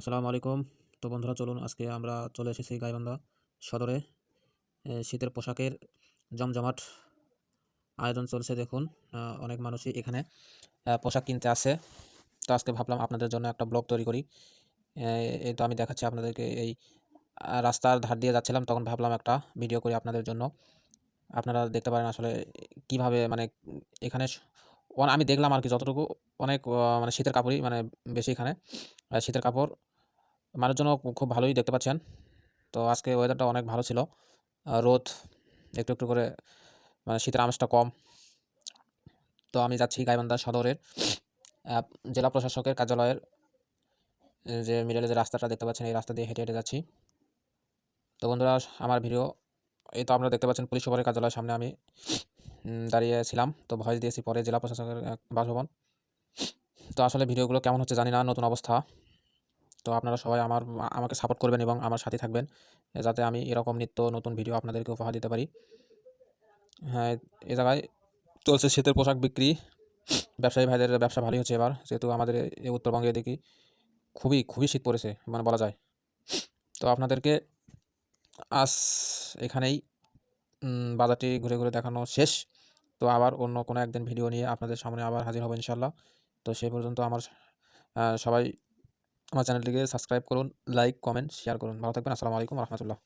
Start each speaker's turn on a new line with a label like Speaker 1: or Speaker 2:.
Speaker 1: আসসালামু আলাইকুম। তো বন্ধুরা, চলুন আজকে আমরা চলে এসেছি গাইবান্ধা সদরে। শীতের পোশাকের জমজমাট আয়োজন চলছে দেখুন। অনেক মানুষই এখানে পোশাক কিনতে আসে। তো আজকে ভাবলাম আপনাদের জন্য একটা ব্লগ তৈরি করি। এই তো আমি দেখাচ্ছি আপনাদেরকে এই রাস্তার ধার দিয়ে যাচ্ছিলাম, তখন ভাবলাম একটা ভিডিও করি আপনাদের জন্য। আপনারা দেখতে পারেন আসলে কীভাবে মানে এখানে আমি দেখলাম আর কি যতটুকু অনেক মানে শীতের কাপড়ই মানে বেশি এখানে। শীতের কাপড় মানুষজনও খুব ভালোই দেখতে পাচ্ছেন। তো আজকে ওয়েদারটা অনেক ভালো ছিল। রোদ একটু একটু করে মানে শীতের আমেজটা কম। তো আমি যাচ্ছি গাইবান্ধা সদরের জেলা প্রশাসকের কার্যালয়ের যে মিডলে যে রাস্তাটা দেখতে পাচ্ছেন এই রাস্তা দিয়ে হেঁটে হেঁটে যাচ্ছি। তো বন্ধুরা আমার ভিডিও এই তো আপনারা দেখতে পাচ্ছেন পুলিশ সুপারের কার্যালয়ের সামনে আমি উম, দাঁড়িয়েছিলাম তো ভয়েস দিয়েছি পরে জেলা প্রশাসকের বাসভবন। তো আসলে ভিডিওগুলো কেমন হচ্ছে জানি না নতুন অবস্থা। তো আপনারা সবাই আমার, আমাকে সাপোর্ট করবেন এবং আমার সাথে থাকবেন। যাতে আমি এরকম নিত্য নতুন ভিডিও আপনাদেরকে উপহার দিতে পারি। হ্যাঁ এ জায়গায় চলছে শীতের পোশাক বিক্রি। ব্যবসায়ী ভাইদের ব্যবসা ভালোই হচ্ছে এবার। যেহেতু আমাদের এই উত্তরবঙ্গে দেখি খুবই খুবই শীত পড়েছে মানে বলা যায়। তো আপনাদেরকে আজ এখানেই বাজারটি ঘুরে ঘুরে দেখানো শেষ। তো আবার অন্য কোনো একদিন ভিডিও নিয়ে আপনাদের সামনে আবার হাজির হব ইনশাল্লাহ তো সেই পর্যন্ত আমার সবাই আমার চ্যানেলটিকে সাবস্ক্রাইব করুন লাইক কমেন্ট শেয়ার করুন। ভালো থাকবেন আসসালামু আলাইকুম রহমতুল্লাহ।